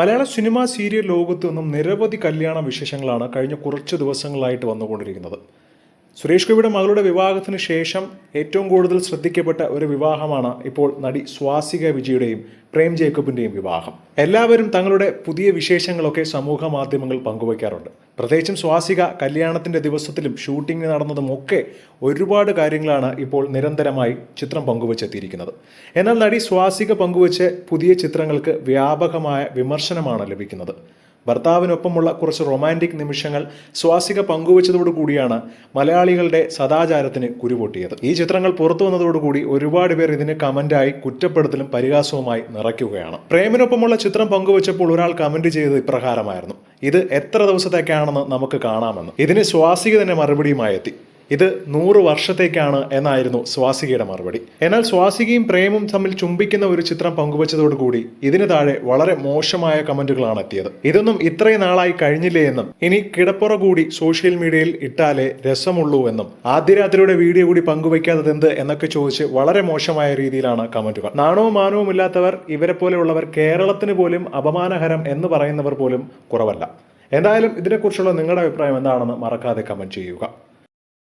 മലയാള cinema serial ലോകത്തു നിന്നും നിരവധി കല്യാണ വിശേഷങ്ങളാണ് കഴിഞ്ഞ കുറച്ച് ദിവസങ്ങളായിട്ട് വന്നുകൊണ്ടിരിക്കുന്നത്. സുരേഷ് ഗോപിയുടെ മകളുടെ വിവാഹത്തിന് ശേഷം ഏറ്റവും കൂടുതൽ ശ്രദ്ധിക്കപ്പെട്ട ഒരു വിവാഹമാണ് ഇപ്പോൾ നടി സ്വാസിക വിജയുടെയും പ്രേം ജേക്കബിന്റെയും വിവാഹം. എല്ലാവരും തങ്ങളുടെ പുതിയ വിശേഷങ്ങളൊക്കെ സമൂഹ മാധ്യമങ്ങൾ പങ്കുവയ്ക്കാറുണ്ട്. പ്രത്യേകിച്ചും സ്വാസിക കല്യാണത്തിന്റെ ദിവസത്തിലും ഷൂട്ടിംഗ് നടന്നതും ഒക്കെ ഒരുപാട് കാര്യങ്ങളാണ് ഇപ്പോൾ നിരന്തരമായി ചിത്രം പങ്കുവച്ചെത്തിയിരിക്കുന്നത്. എന്നാൽ നടി സ്വാസിക പങ്കുവച്ച് പുതിയ ചിത്രങ്ങൾക്ക് വ്യാപകമായ വിമർശനമാണ് ലഭിക്കുന്നത്. ഭർത്താവിനൊപ്പമുള്ള കുറച്ച് റൊമാന്റിക് നിമിഷങ്ങൾ സ്വാസിക പങ്കുവച്ചതോടുകൂടിയാണ് മലയാളികളുടെ സദാചാരത്തിന് കുരുപൊട്ടിയത്. ഈ ചിത്രങ്ങൾ പുറത്തു വന്നതോടുകൂടി ഒരുപാട് പേർ ഇതിന് കമന്റായി കുറ്റപ്പെടുത്തലും പരിഹാസവുമായി നിറയ്ക്കുകയാണ്. പ്രേമിനൊപ്പമുള്ള ചിത്രം പങ്കുവച്ചപ്പോൾ ഒരാൾ കമന്റ് ചെയ്തത് ഇപ്രകാരമായിരുന്നു. ഇത് എത്ര ദിവസത്തേക്കാണെന്ന് നമുക്ക് കാണാമെന്ന്. ഇതിന് സ്വാസിക തന്നെ മറുപടിയുമായി എത്തി. ഇത് നൂറ് വർഷത്തേക്കാണ് എന്നായിരുന്നു സ്വാസികയുടെ മറുപടി. എന്നാൽ സ്വാസികയും പ്രേമും തമ്മിൽ ചുംബിക്കുന്ന ഒരു ചിത്രം പങ്കുവച്ചതോടുകൂടി ഇതിന് താഴെ വളരെ മോശമായ കമന്റുകളാണ് എത്തിയത്. ഇതൊന്നും ഇത്രയും നാളായി കഴിഞ്ഞില്ലേ എന്നും ഇനി കിടപ്പുറ കൂടി സോഷ്യൽ മീഡിയയിൽ ഇട്ടാലേ രസമുള്ളൂ എന്നും ആദ്യരാത്രിയുടെ വീഡിയോ കൂടി പങ്കുവയ്ക്കാത്തത് എന്ത് എന്നൊക്കെ ചോദിച്ച് വളരെ മോശമായ രീതിയിലാണ് കമന്റുകൾ. നാണവും മാനവും ഇല്ലാത്തവർ ഇവരെ പോലെയുള്ളവർ കേരളത്തിന് പോലും അപമാനഹരം എന്ന് പറയുന്നവർ പോലും കുറവല്ല. എന്തായാലും ഇതിനെക്കുറിച്ചുള്ള നിങ്ങളുടെ അഭിപ്രായം എന്താണെന്ന് മറക്കാതെ കമന്റ് ചെയ്യുക.